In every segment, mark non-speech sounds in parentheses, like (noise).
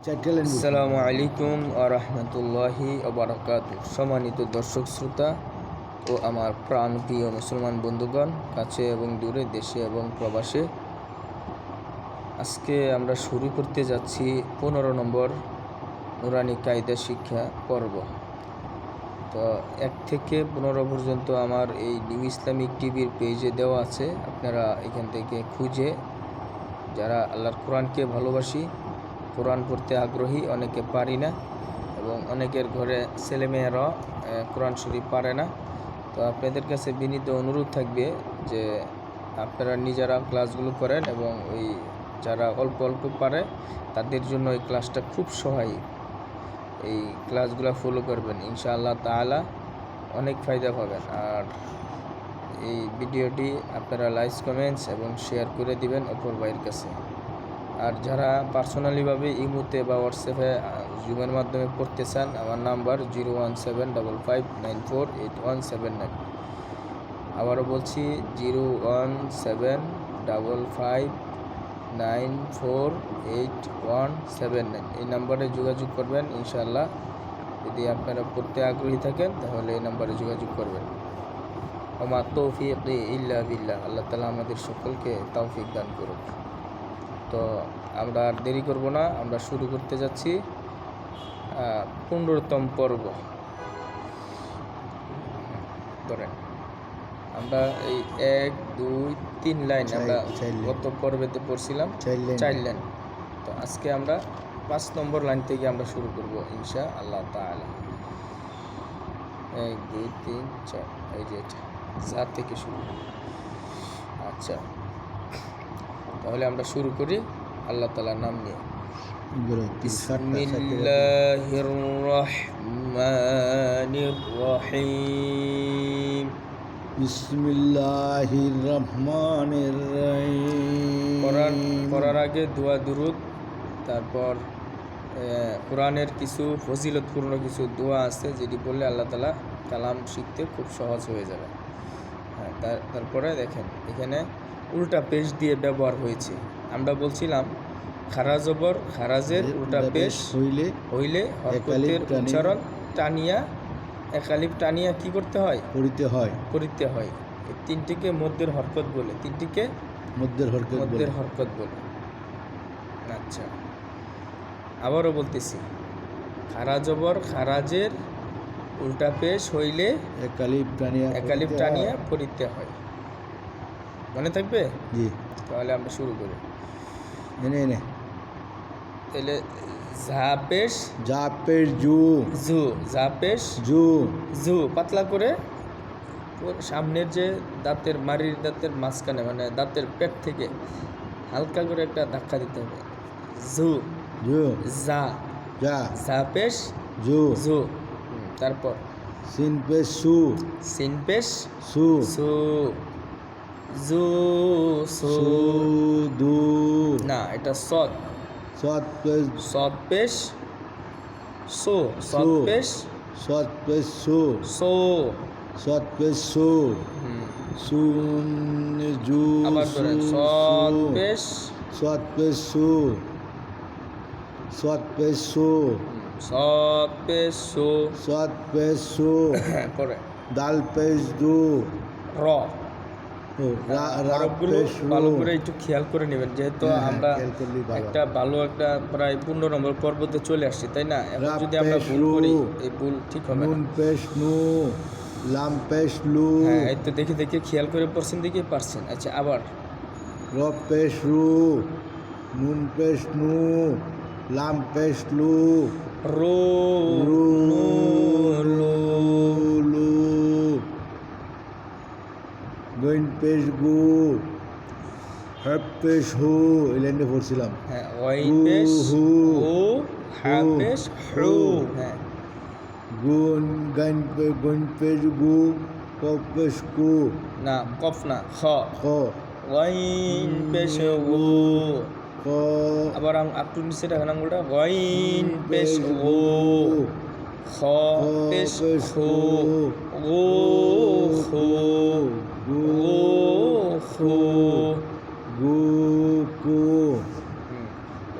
আসসালামু আলাইকুম আরহামতুল্লাহি ওবরাকাত সম্মানিত দর্শক শ্রোতা ও আমার প্রাণ প্রিয় মুসলমান বন্ধুগণ, কাছে এবং দূরে, দেশে এবং প্রবাসে, আজকে আমরা শুরু করতে যাচ্ছি পনেরো নম্বর নুরানি কায়দা শিক্ষা পর্ব। তো এক থেকে পনেরো পর্যন্ত আমার এই নিউ ইসলামিক টিভির পেজে দেওয়া আছে। আপনারা এখান থেকে খুঁজে, যারা আল্লাহর কোরআনকে ভালোবাসি কোরআন পড়তে আগ্রহী, অনেকে পারি না এবং অনেকের ঘরে ছেলেমেয়েরাও কোরআন শরীফ পারে না। তো আপনাদের কাছে বিনীত অনুরোধ থাকবে যে আপনারা নিজেরা ক্লাসগুলো করেন এবং ওই যারা অল্প অল্প পারে, তাদের জন্য এই ক্লাসটা খুব সহায়ক এই ক্লাসগুলো ফলো করবেন, ইনশাআল্লাহ তাআলা অনেক ফায়দা পাবেন। আর এই ভিডিওটি আপনারা লাইক কমেন্টস এবং শেয়ার করে দিবেন অপর ভাইয়ের কাছে। আর যারা পার্সোনালিভাবে ইমুতে বা হোয়াটসঅ্যাপে জুমের মাধ্যমে পড়তে চান, আমার number zero one seven double five nine four eight one seven nine আবারও বলছি zero one seven double five nine four eight one seven nine এই নাম্বারে যোগাযোগ করবেন ইনশাল্লাহ যদি আপনারা পড়তে আগ্রহী থাকেন, তাহলে এই নাম্বারে যোগাযোগ করবেন। ওমা তৌফিক ইল্লা বিল্লাহ। আল্লাহ তালা আমাদের সকলকে তৌফিক দান করুক। তো আমরা আর দেরি করব না আমরা শুরু করতে যাচ্ছি পনেরোতম পর্ব। ধরেন আমরা এই এক দুই তিন লাইন আমরা গত পর্বেতে পড়ছিলাম চার লাইন। তো আজকে আমরা পাঁচ নম্বর লাইন থেকে আমরা শুরু করব ইনশা আল্লাহ তাআলা। এক দুই তিন চার এই যে চার থেকে শুরু। আচ্ছা। তাহলে আমরা শুরু করি আল্লাহ তালার নাম নিয়ে। বিসমিল্লাহির রহমানির রহিম। বিসমিল্লাহির রহমানির রহিম। পড়ার আগে দোয়া দুরুদ তারপর কোরআনের কিছু ফজিলতপূর্ণ কিছু দোয়া আছে যেটি বললে আল্লাহ তালা কালাম শিখতে খুব সহজ হয়ে যাবে। হ্যাঁ তারপরে দেখেন এখানে উল্টা পেশ দিয়ে ব্যবহার হয়েছে। আমরা বলছিলাম খারাজবর খারাজের উল্টা পেশ হইলে হইলে হরকতের উচ্চারণ টানিয়া একালিপ টানিয়া কি করতে হয়? পড়িতে হয়। করিতে হয়। এই তিনটিকে মধ্যের হরকত বলে। তিনটিকে মধ্যের হরকত বলে। মধ্যের হরকত বলে। আচ্ছা। আবারও বলতেছি। খারা জবর খারাজের উল্টা পেশ হইলে একালিপ টানিয়া একালিপ পড়িতে টানিয়া। পড়িতে হয়। মনে থাকবে? জি। তাহলে আমরা শুরু করি। এনে এনে। তাহলে ঝা পেশ যা জু। জু ঝা পেশ জু। জু পাতলা করে সামনের যে দাঁতের মারির দাঁতের মাঝখানে মানে দাঁতের পেট থেকে হালকা করে একটা ধাক্কা দিতে হবে। জু। জু। জা যা জা। পেশ জু। জু তারপর সিন পেশ সু। সিন পেশ সু। সু। জু সু দু না এটা সদ সৎ পেশ সদ পেশ সো। সদ পেশ সৎ পেশ সু। সো। সৎ পেশ সু। সুন জু আবার ধরেন সু, সদ। পেশ পেশ সু। সৎ পেশ সু। সদ পেশ সো। সৎ পেশ সু। (coughs) পরে। দাল পেশ দু। র। ভালো করে একটু খেয়াল করে নেবেন। যেহেতু হ্যাঁ, হ্যাঁ, আমরা খেয়াল একটা ভালো একটা প্রায় পনেরো নম্বর পর্বতে চলে আসছি তাই না? এখন যদি আমরা ভুল করি এই ভুল ঠিক হবে লাম পেশ লু হ্যাঁ এই তো দেখে দেখে খেয়াল করে পড়ছেন দেখে পারছেন। আচ্ছা আবার। র পেশ রু নুন পেশ নু লাম পেশ লু রো রু লু গৈন পেশ গু হ্যাপ পেশ হু এই পড়ছিলাম। হ্যাঁ ওয়াইন পেশ হু, ও হা হু, পেশ হু। হু। হ্যাঁ গুন গাইন পে গৈন পেশ গু ক পেশ কু। না কফ না খ। খ। ওয়াইন পেশ ও ক আবার একটু নিচে আঙুলটা ওয়াইন পেশ ও খ পেশ খো গু। খো গু কু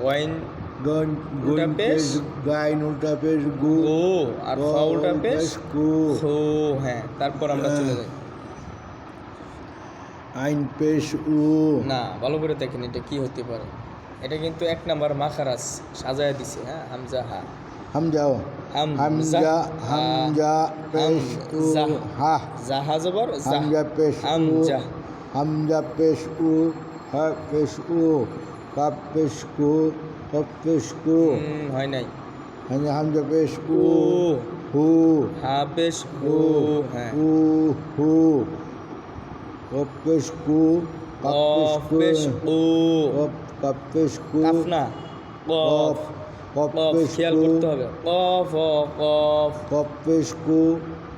ওয়াইন গন গুণ পেশ। গাইন উল্টা পেশ গু। গো আর ফা উল্টা পেশ? কু খো হ্যাঁ তারপর আমরা চলে যাই। আইন পেশ উ। না ভালো করে দেখেন এটা কি হতে পারে। এটা কিন্তু এক নাম্বার মাখারাজ সাজায় দিছে হ্যাঁ হামজা হা। হাম যাও হামজা, হামজা পেশ। হা। জাহা জবর হামজা পেশ হামজা। হামজা পেশ উ হা পেশ উ কাপ পেশ কু কপ পেশ কু হয় নাই। হামজা হামজা পেশ উ হু। হা পেশ উ হ্যাঁ। উ হু। কপ পেশ কু কাপ পেশ কু কপ পেশ কু কাফ না কফ খেয়াল করতে হবে। কফ কফ। কপ পেশ কু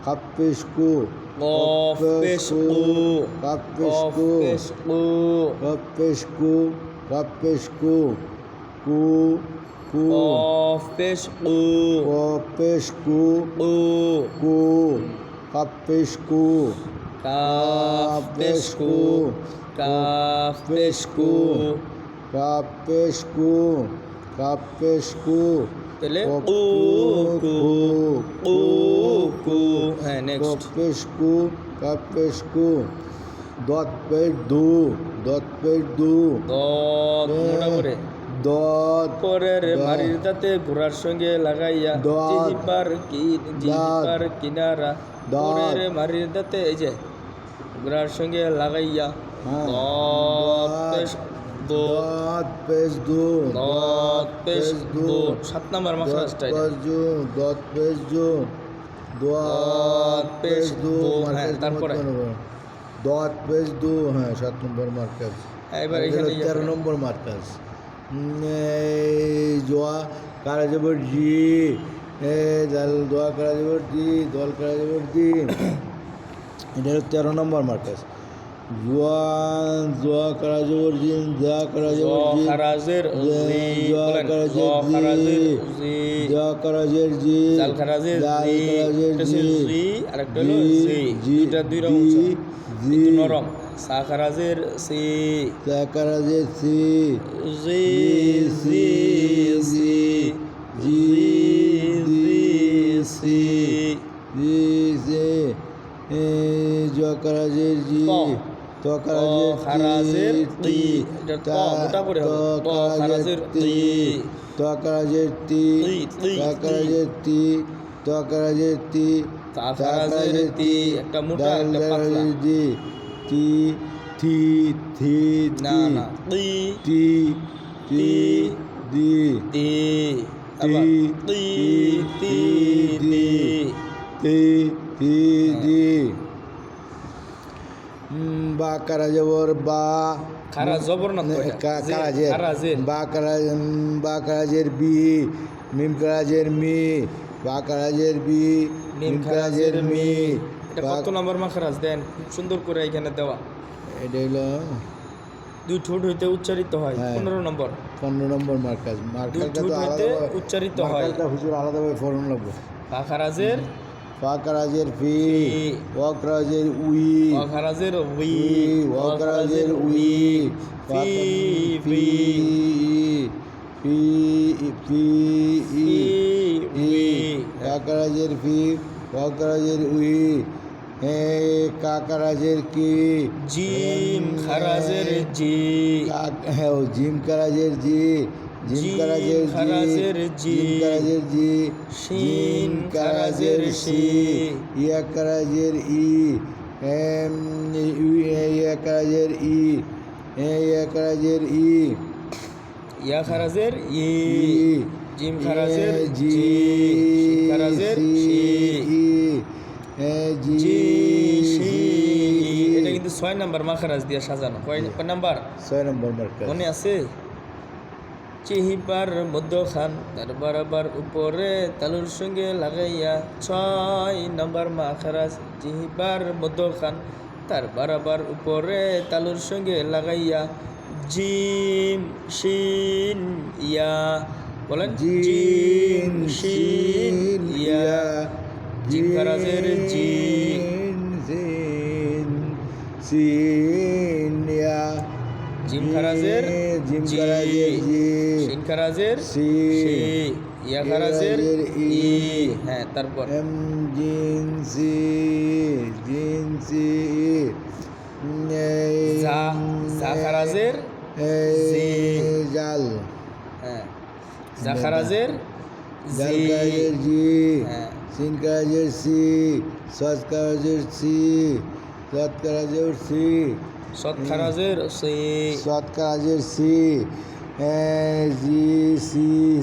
কাপ পেশ কু কফ পেশ উ কাপ পেশ কফ কু। কু কাপ পেশ কু কু কু কফ পেশ উ কপ পেশ কু উ কু কাপ পেশ কু কাফ কু কাফ পেশ কু কাপ পেশ কু কাপ পেশ কু তাহলে উ কু উ কু হ্যাঁ নেক্সট কপ পেশ কু কাপ পেশ দত পেশ দু দত পেশ দু দত মোটা করে দত পরের। বাড়ির দাঁতে ঘোড়ার সঙ্গে লাগাইয়া দত। জিহিবার কি জিহিবার কিনারা। পরের বাড়ির দাঁতে এই যে ঘোড়ার সঙ্গে লাগাইয়া হ্যাঁ। দত দো দত পেশ দু দত পেশ দো সাত নাম্বার মাখারাজটা এটা। পেশ দু দত পেশ দু দত পেশ দু হ্যাঁ, মার্কাজ তারপরে? দত পেশ দু হ্যাঁ সাত নম্বর মার্কাজ হ্যাঁ, এবার এখানে তেরো নম্বর মার্কাজ জোয়া কারা জি? দোয়া কারা দল কারা (coughs) এটা হলো তেরো নম্বর মার্কাজ জোয়া কারা যাবর জিন দা কারা জ যাবর জি খারাজের জি জোয়া বলেন কারা জ জোয়া কারা জের জি জাল কারাজের জি জি আর একটা হলো জি জি দুইটা দুই রকম জি নরম সা খারাজের সি। জা কারা জের সি। জি জি জি জি জি সি জি সে জোয়া কারা জের জি। ত। তো কারা জের খারাজের তি তি। এটা ত মোটা করে হবে। ত খারাজের তি। তো কারা জের তি তি, তি, তা কারা তি। জের তি তো কারা জের তি তা খারাজের তি। একটা মোটা, দাল একটা কারা পাতলা। জের জি তি থি থি না তি। না তি টি টি দি তি আবার তি তি তি টি টি দি উম, বা কারা জবর বা। কারাজের। বা কারা উম, বা কারাজের বি মিম কারাজের মি বা কারাজের বি মিম কারাজের মি। কত নম্বর মাখারাজ? দেন খুব সুন্দর করে এখানে দেওয়া। এটা হলো দুই ঠোঁট হইতে উচ্চারিত হয়। হ্যাঁ। পনেরো নম্বর। পনেরো নম্বর মার্কাজ। আলাদা উচ্চারিত হয়। হুজুর আলাদাভাবে ফরন লাগবে। পাখারাজের ফাকরাজের ফি ফি। ওয়াকরাজের উই অখারাজের উই উই ওয়াকরাজের উই ফি ফি ফি ফি ফি ই ফি ই উই কাকরাজের ফি ওয়াকরাজের উই হে কাকরাজের কি জিম খারাজের জি কাক- হ্যাঁ ও জিম কারাজের জি জিম কারাজের জি খারাজের জি। জি শিন কারাজের সি। ইয়া কারাজের ই এম ইউ ইয়া কারাজের ই ইয়া কারাজের ই। ইয়া খারাজের ই জিম খারাজের জি খারাজের সি ই এ জি সি এটা কিন্তু ছয় নাম্বার মাখারাজ দিয়ে সাজানো। কয় নাম্বার? ছয় নম্বর মনে আছে? চিহিবার মধ্যখান তার বরাবর উপরে তালুর সঙ্গে লাগাইয়া ছয় নম্বর মাখারাজ জিহিবার মধ্যখান তার বরাবর উপরে তালুর সঙ্গে লাগাইয়া জিম শিন ইয়া। বলেন জিম শিন ইয়া। জিম খারাজের জি জিন সিন ইয়া। জিম খারাজের জিম খারাজের জি শিন খারাজের সি ইয়া খারাজের খারাজের ই। হ্যাঁ তারপর এম জিন সি জিন সি জা জা খারাজের জি। জাল হ্যাঁ জা খারাজের জাল জি জি হ্যাঁ সিন কাজের সি সৎ কাজের সি সৎ সি সৎ খারাজের সি সৎ কাজের সি। জি সি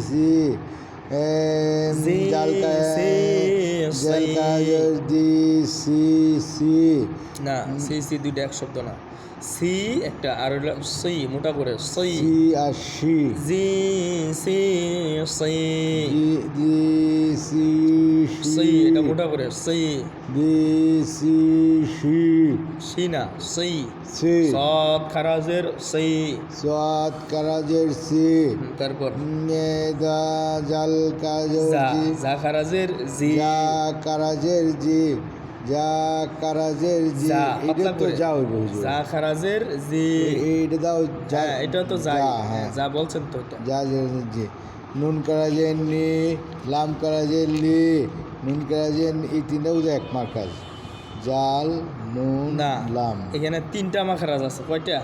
জি, সি, সি। কাজের দি সি সি। না সি সি দুইটা এক শব্দ না। সি একটা আর সি মোটা করে সি। আর সি। জি সি সই জি দি সি এটা মোটা করে সই দি সি সি। সি না সই সি। সৎ খারাজের সই সৎ কারাজের সি। তারপর? দা জাল কাজের জা জি। জা খারাজের জি। যা কারাজের জি। যা কারাজের জি যা এটা তো জি এটা দাও যা। হ্যাঁ এটা তো যা, হ্যাঁ হ্যাঁ। যা বলছেন তো যা যা- জি নুন কারাজের নি লাম কারাজের লি। নুন কারাজের এই তিনটাও তো এক মার্কাজ। জাল নুন লাম। এখানে তিনটা মাখারাজ আছে কয়টা?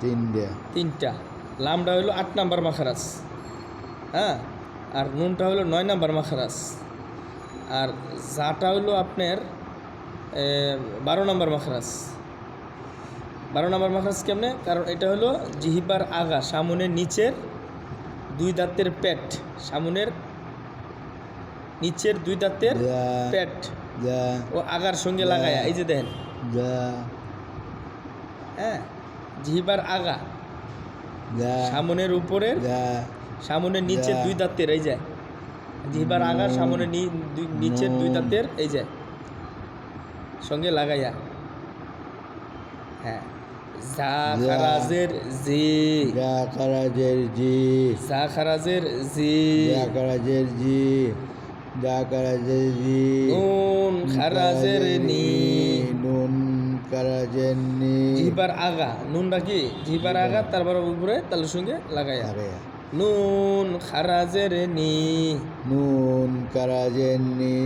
তিনটা। তিনটা। লামটা হলো আট নাম্বার মাখারাজ। হ্যাঁ আর নুনটা হলো নয় নাম্বার মাখারাজ। আর জাটা হলো আপনার বারো নাম্বার মাখারাজ। বারো নাম্বার মাখারাজ কেমনে? কারণ এটা হলো জিহিবার আগা সামনের নিচের দুই দাঁতের পেট। সামনের নিচের দুই দাঁতের প্যাট ও আগার সঙ্গে লাগায়া এই যে দেখেন। হ্যাঁ জিহিবার আগা। সামনের উপরের সামনের নিচের দুই দাঁতের এই যায় জিহিবার আগা সামনে নিচের দুই। দাঁতের এই যায় সঙ্গে লাগাইয়া। হ্যাঁ। যা। খারাজের জি। যা কারাজের জি জা। খারাজের জি। যা কারাজের জি যা কারাজের জি নুন খারাজের নি। নুন আগা। নুনটা কি? জিহ্বার আগা তারপর উপরে তালের সঙ্গে লাগাইয়া। আরে, নুন খারাজের নি। নুন কারাজের নি।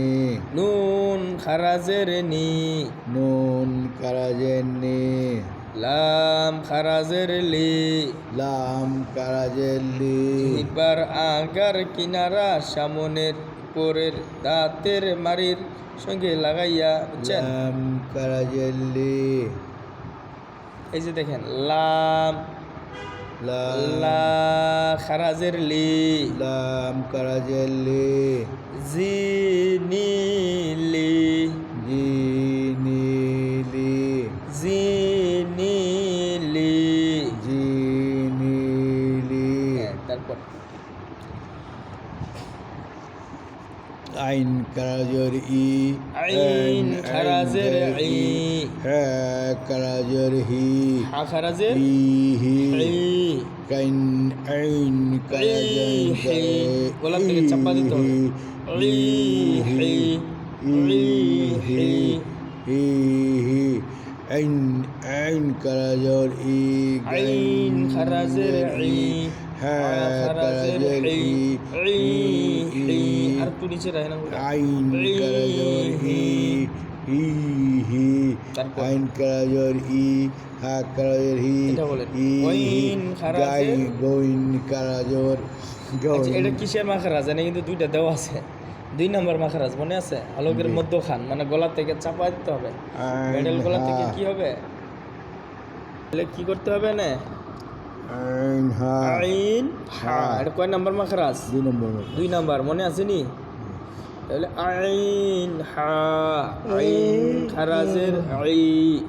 নুন খারাজের নি। নুন কারাজের নি। লাম খারাজের লি। লাম কারাজের লি। এবার আগার কিনারা সামনের পরের দাঁতের মারির সঙ্গে লাগাইয়া বুঝছেন? লাম কারাজের লি। এই যে দেখেন লাম লা খারাজের লি। লাম কারাজের লি। জি নি লি। জি নীলি জি নি লি। জি নীলি হ্যাঁ, তারপর। আইন কারাজর ই। আইন খারাজের ই। হ্যাঁ কারাজর হি। হা খারাজের হি কাইন আইন কারাজর ই, হি। হি, হি। হি ই আইন খারাজের ই হ্যাঁ হা খারাজের কারাজর ই ই ই ই আর একটু নিচে রাখেন আঙুলটা। আইন ই, কারাজর হি হি হি? আইন কারাজর ই হা কারাজর হি এটা বলেন। ই খারাজের- গাই গইন কারাজর আচ্ছা, এটা কিসের মাখারাজ এনে কিন্তু দুইটা দেওয়া আছে। দুই নম্বর মাখারাজ মনে আছে? আলোকের জি। মধ্যখান মানে গলা থেকে চাপা দিতে হবে। মেডেল গলা থেকে কি হবে? তাহলে কি করতে হবে না আইন হা আইন হা হা। এটা কয় নাম্বার মাখারাজ দুই নম্বর দুই নাম্বার মনে আছে নি? তাহলে আইন হা আইন খারাজের আই।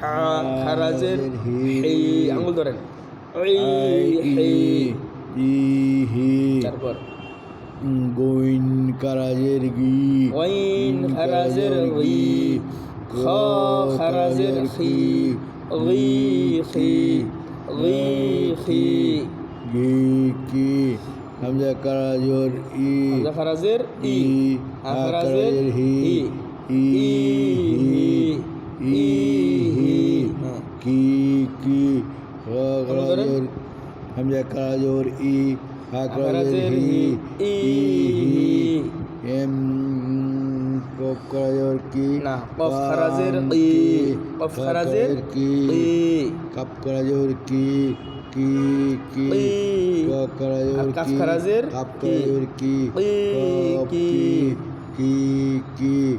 হা খারাজের হি আঙুল ধরেন। তারপর গইন কারাজের গি ওয়াইন খারাজের গি খ খারাজের খি গি খি গি খি গি কি হামজা কারাজর ই হামজা খারাজের ই ই হা হা খারাজের কারাজের হি ই কফ কারা কি? না, কফ খারাজের কি, কফ কা? কি? কাপ কি? খারাজের কাপ কি। কি? কি। কি কি?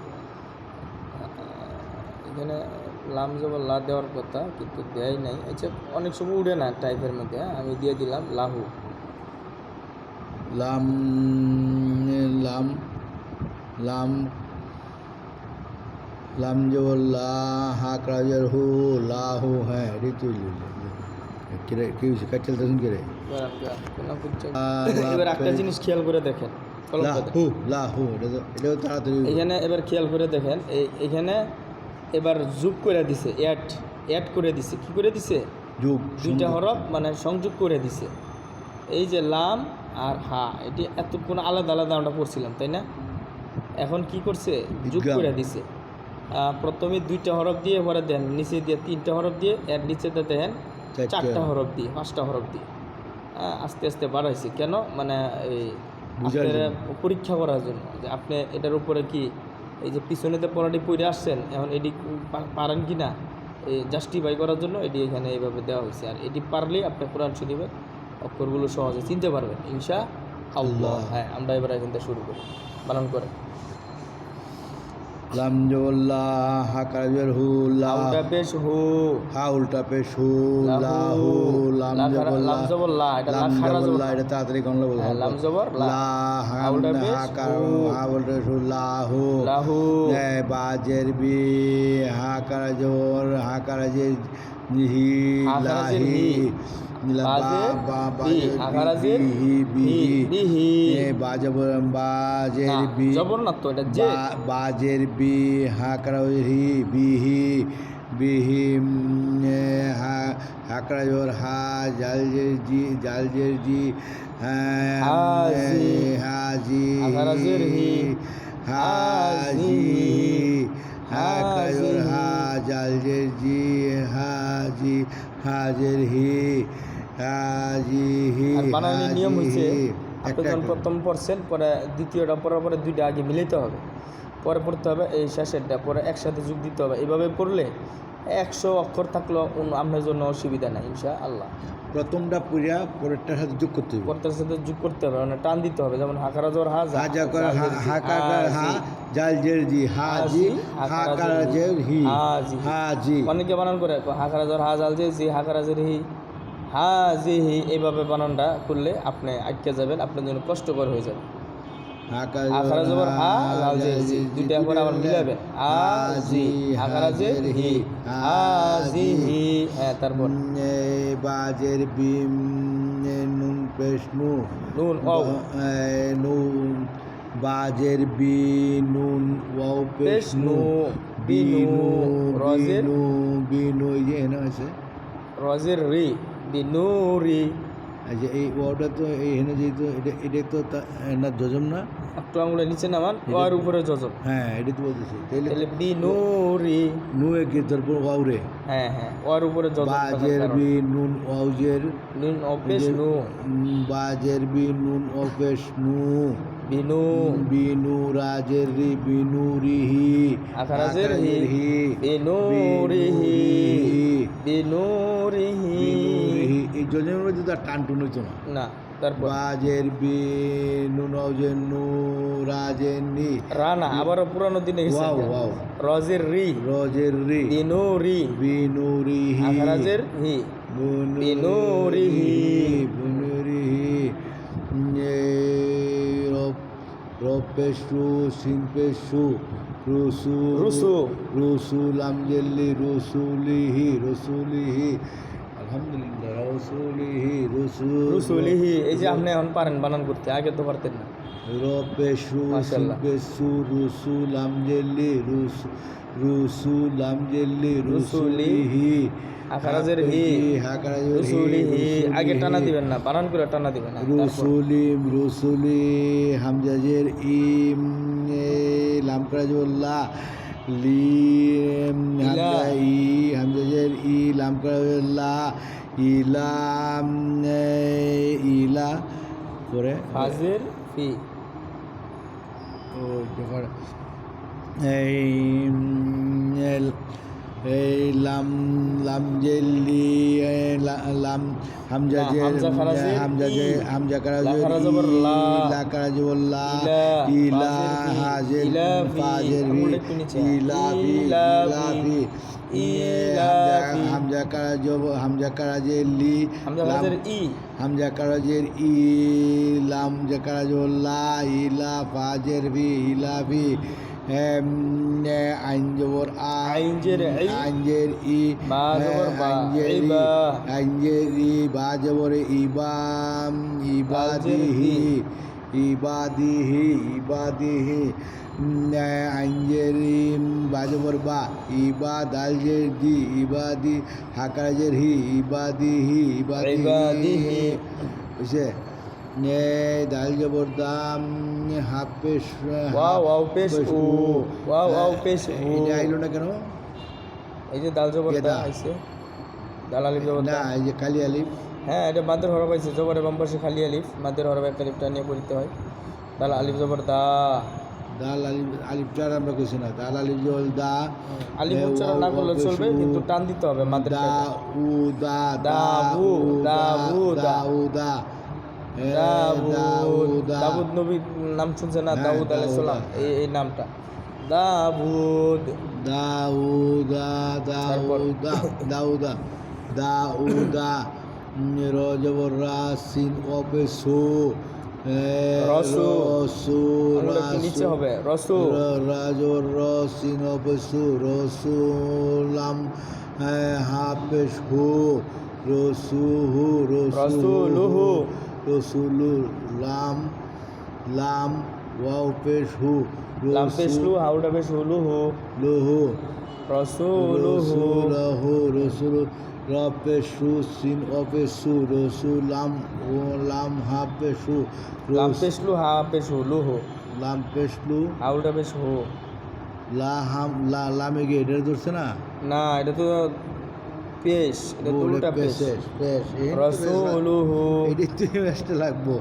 এখানে লাম জবর লা দেওয়ার কথা কিন্তু দেয় নাই। আচ্ছা অনেক সময় উড়ে না টাইপের মধ্যে হ্যাঁ? আমি দিয়ে দিলাম লাহু। লাম লাম লাম লাম জবর লা হা কারাজের হু লাহু হ্যাঁ ঋতু কিরে কি হয়েছে কাজ চলতেছেন কিরে করান, করান, কোনো কিছু আহ, এবার একটা লাভ জিনিস খেয়াল করে দেখেন follow করে দেখেন। লাহু লাহু এটা তো এটাও তাড়াতাড়ি এখানে এবার খেয়াল করে দেখেন এই এখানে এবার যোগ করে দিছে অ্যাড অ্যাড করে দিছে। কি করে দিছে? যুগ দুইটা হরফ মানে সংযোগ করে দিছে। এই যে লাম আর হা এটি এতক্ষণ আলাদা আলাদা আমরা পড়ছিলাম তাই না? এখন কি করছে? যোগ করে দিছে। প্রথমে দুইটা হরফ দিয়ে পরে দেন নিচে দিয়ে তিনটা হরফ দিয়ে এর নিচেতে দেখেন চারটা। চারটা হরফ দিয়ে পাঁচটা হরফ দিয়ে। আস্তে আস্তে বাড়াইছে। কেন? মানে এই। পরীক্ষা করার জন্য যে আপনি এটার উপরে কি এই যে পিছনেতে পড়াটি পড়ে আসছেন এখন এটি পারেন কি না এই জাস্টিফাই করার জন্য এটি এখানে এইভাবে দেওয়া হয়েছে। আর এটি পারলে আপনি কোরআন শরীফের অক্ষরগুলো সহজে চিনতে পারবেন। ইনশা আল্লাহ। আল্লাহ। হ্যাঁ আমরা এবার এখান থেকে শুরু করি। পালন করে লাম জবল্লা হা হু লা। লাউটা পেশ হু। হা উল্টা পেশ হু লাহু লা লাম এটা লাম তাড়াতাড়ি গণলা বলব হ্যাঁ, লাম জবর লা। লা হা হা উল্টা পেশ হা কার হা। উল্টা পেশ হু লাহু লাহু এ বাজের বি হা কারাজর হা কারাজের হি লাহি বাজের বা বা বি, হি, বিহি। এ বাজবর বাজের বি জবর না তো এটা যে বা- বাজের বি হাকরা হি বিহি বিহি হাকরা জোর হা জালজের জি জালজের জি হাজি। এ, হাজি হাকারা হি। হাজি হাকরা জোর হা জালজের জি। হাজি হাজের হি। বানানোর নিয়ম হয়েছে আপনি যখন প্রথম পড়ছেন পরে দ্বিতীয়টা পড়ার পরে দুইটা আগে হবে। পরে পড়তে হবে এই শেষেরটা পরে একসাথে যোগ দিতে হবে। এভাবে পড়লে একশো অক্ষর থাকলেও আপনার জন্য অসুবিধা নাই ইনশা আল্লাহ প্রথমটা পুরিয়া পরেরটার সাথে যোগ করতে হবে। পড়তে সাথে যোগ করতে হবে মানে টান দিতে হবে। যেমন হাকারা জোর হা হা যা করে হা হা কার হা জাল জের জি হা কার জের হি হাজি। হাজি। অনেকে বানান করে হাকারা জোর হা জাল যে জি হাকারা জের হি হা জি হি এইভাবে বানানটা করলে আপনি আটকে যাবেন আপনার জন্য কষ্টকর হয়ে যাবে। হা আখারা জবর হা লাল জের জি দুইটা করে আবার মিলাবেন আজি আখারা জের হি আজি হি হ্যাঁ তারপর। বাজের বিম নুন পেশ নু। নুন ও এ, নুন বাজের বি নুন ওয়াও পেশ নু। বিনু, রজের- বিনু বিনু এই যে এখানে আছে। রজের রি। বিনুরি আচ্ছা এই ওয়াওটা তো এই এখানে যেহেতু এটা এটা তো না যোজম না? একটু আঙুলের নিচে নামান ওর উপরে যজন হ্যাঁ এটা তো বলতেছি। তাহলে বিনুরি নু এ কি তারপর ওয়াও রে? হ্যাঁ হ্যাঁ ওর উপরে থাকার বাজের। বি নুন ওয়াউজের নুন ও পেশ নু। বাজের বি নুন অপেশ নু। বিনু বিনু রাজের রি বিনু রিহি আখারাজের হি। বিনুরিহি বিনুরিহি বিনুরিহি মধ্যে তো আর টান টুন হইতো না। না তারপর? বাজের বি নুন অজের নু রাজের নি। রানা আবারও পুরানো দিনে গেছে ওয়াও ওয়াও। রজের রি। রজের রি। বিনুরি বিনুরিহি আখারাজের হি। বিনুরিহি। বিনুরিহি রপেশু সিনপেশু রুসু রুসু। রুসুল আমজেল্লি রসুলিহি রসুলিহি রসুলিহি এই যে আপনি এখন পারেন বানান করতে আগে তো পারতেন না। রবেশু। সিবেশু রুসুল আমজেলি রুস রুসুল আমজেলি রুসুলিহি আকারাজের হি রুসুলিহি আগে টানা দিবেন না বানান করে টানা দিবেন রুসুলিম রুসুলি হামজাজের ইম এ, লিম হামজা ই হামজাজের ই লামকরাজুল্লাহ ইলাম এ, ইলা করে ফাজির ফি। ও এই লাম লাম জেলি লাম হামজা জে হামজা জে। হামজা কারাজের লা কারাজবর লা ইলা, ইলা হাজের ফাজের ভি ইলাফি, ইলাফি ইলাফি। হামজা কারাজব হামজা কারাজের লি হামজা কারাজের ই লাম জা লা ইলা ফাজের ভি ইলাফি এম, এ, আইন জবর আ আইন জের ই। বা, আইনজের ই ইবা। বা জবর ইবাম ইবাদিহি ইবাদিহি ইবাদিহি আইনজের ই বা ইবাদ আলজের দি ইবাদি হাকারাজের হি ইবাদিহি ইবাদিহি। বুঝছে দাল জবর দাম হাফেশ ওয়াও ওয়াও পেশ উ ওয়াও ওয়াও পেশ উ এটা আইলো না কেন? এই যে দাল জবর কে দা দা? আইছে। দাল আলিফ জবর না এই যে কালি আলিফ। হ্যাঁ এটা মাদের হরফ আইছে জবরের বাম পাশে খালি আলিফ। মাদের হরফ একটা আলিফটা নিয়ে পড়তে হয়। দাল আলিফ জবর দা দাল আলিফ আলিফটার আমরা কইছি না। দাল আলিফ জল দা আলিফ উচ্চারণ না করলে চলবে কিন্তু টান দিতে হবে মাদের দা উ দা দা, বু, দা, বু, দা। উ দা। উ দাউদ নবীর নাম শুনছে না দাউদ আলাইহিস সালাম দাউদ। এই এই নামটা দাউদ দাউদা? দাউদা দাউদা দাউদা রজবর রাসিন অপে সু রসু। রসু আঙুল একটু নিচে হবে রসু রাজর রসিন অপে সু রসুলাম হাফেশ হু রসু হু রসুলুহু। রসুলু লাম লাম ওয়াও পেশ হু লাম পেশলু হাউডা পেশ হুলুহু লুহু রসুলুহু রসুলহু রসুল রপেশু সিন অপেশু রসুলাম ও লাম হাপেশু লাম পেশলু হা পেশ হুলুহু লাম পেশলু হাউডা পেশ হু লা হাম লা লামে গিয়ে এটা ধরছে না? না এটা তো পেশ এটা উল্টা পেশ পেশ, রসুলুহু লাগ- এটাই তো বেশটা লাগবো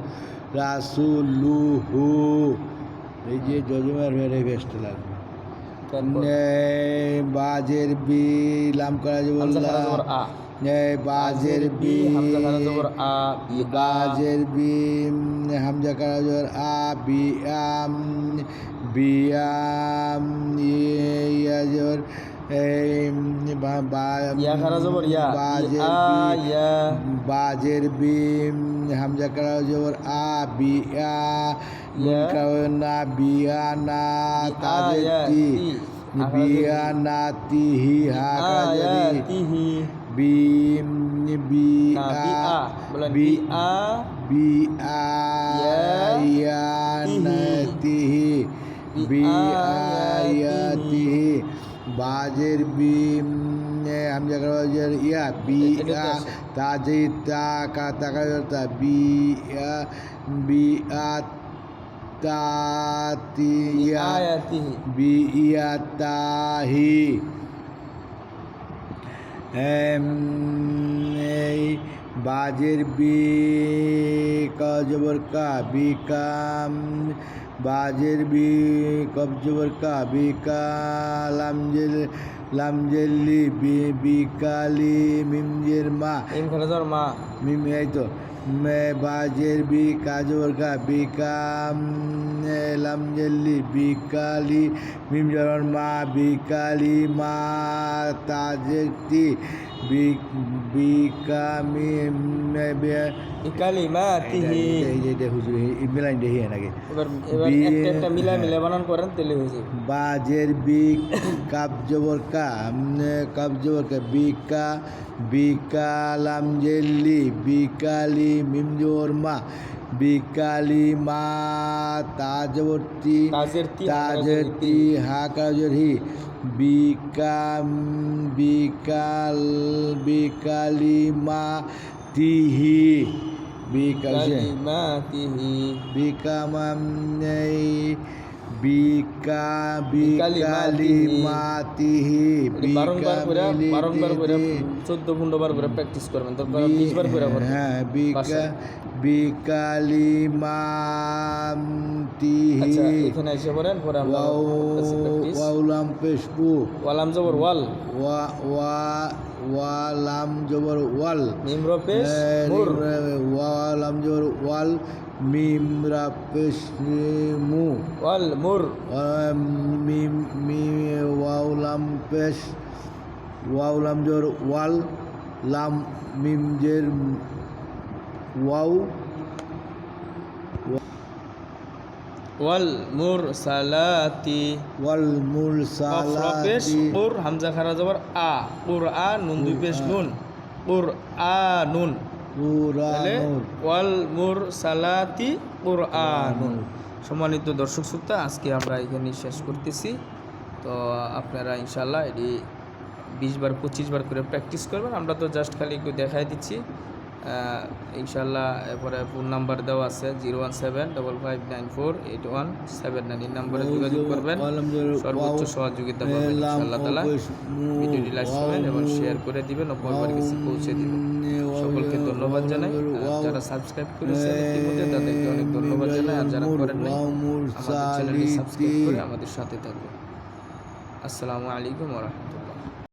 রাসুলুহু এই যে জজমের মেরে বেশটা লাগবে বাজের বি লাম করা আ নে, বাজের বি বাজের বি হামজা করা যাবে আ বি আম বিয়াম ইয়া বাজের বি হামজা করা জবর? আ বি আ। না বিয়া না তাজের তি। বিয়া না তিহি হা বিম বি বি আ বি আ। বি আ ইয়া, না তিহি বি আ, ইয়া, ইয়া তিহি। বাজের করা যাবে ইয়া বি। তাজে তা কা তাকা তা বি বি আ তাতি আয়াতিহি বি ইয়া তাহি এই বাজের বি কজবর কা বি বি কবজবর কা বি কা লামজেল লামজেল্লি বি বিকালি মিমজের মা। ইম খারা জবর মা। মিম এই তো। মে বাজের বি কাজর কা বিকাম লামজেল্লি বিকালি মিম মা বিকালি মা তাজের তি বিকালিমাতিহি এই যে এটা হুজুর মিলাই দেখি নাকি? এবার এবার বি- একটা একটা মিলা মিলা বানান করেন তাহলে হয়ে যাবে। বাজের বি কাপ জবর কা কাপ জবর কা বিকা বিকালাম জেলি বিকালি মিম জবর মা বিকালি মা তাজবর্তি তাজের তি তাজের তি হা কাজের হি। বিকাম বিকাল বিকালিমা তিহি বিকালিমা তিহি বিকামাম বারংবার করে বারংবার করে চোদ্দ পনেরো বার করে প্র্যাকটিস করবেন তারপর বিশ বার করে হ্যাঁ বিকা। বিকালিমাতিহি আচ্ছা এখানে এসে পড়েন পরে আমরা। ওয়াউলাম পেশবু ওয়ালাম জবর ওয়াল ওয়া ওয়া জবর ওয়াল। পেশ হ্যাঁ, জবর ওয়াল। মিম রা পেশ মু। ওয়াল মুর। মিম মি ওয়াউলাম পেশ। ওয়াউলাম জবর ওয়াল। লাম মিম জের ওয়াউ ওয়াল মুর সালাতি ওয়াল পেশ সালাতি কুর হামজা খারা জবর আ। কুর আ নুন দুই পেশ নুন। কুর আ নুন। ওয়াল মুর সালাতি কুর আ নুন। সম্মানিত দর্শক শ্রোতা আজকে আমরা এখানে শেষ করতেছি। তো আপনারা ইনশাল্লাহ এটি বিশ বার পঁচিশ বার করে প্র্যাকটিস করবেন। আমরা তো জাস্ট খালি একটু দেখাই দিচ্ছি। ইনশাল্লাহ এরপরে ফোন নাম্বার দেওয়া আছে zero one seven double five nine four eight one seven nine এই নাম্বারে যোগাযোগ করবেন। সর্বোচ্চ সহযোগিতা পাবেন লাম ইনশাআল্লাহ তালা। ভিডিওটি লাইক করবেন এবং শেয়ার করে দিবেন ও পরিবার কাছে পৌঁছে দিবেন। সকলকে ধন্যবাদ জানাই। যারা সাবস্ক্রাইব করেছেন ইতিমধ্যে তাদেরকে অনেক ধন্যবাদ জানাই। আর যারা করেন নাই আমাদের চ্যানেলটি সাবস্ক্রাইব করে আমাদের সাথে থাকবেন আসসালামু আলাইকুম ওয়া রাহমাতুল্লাহ।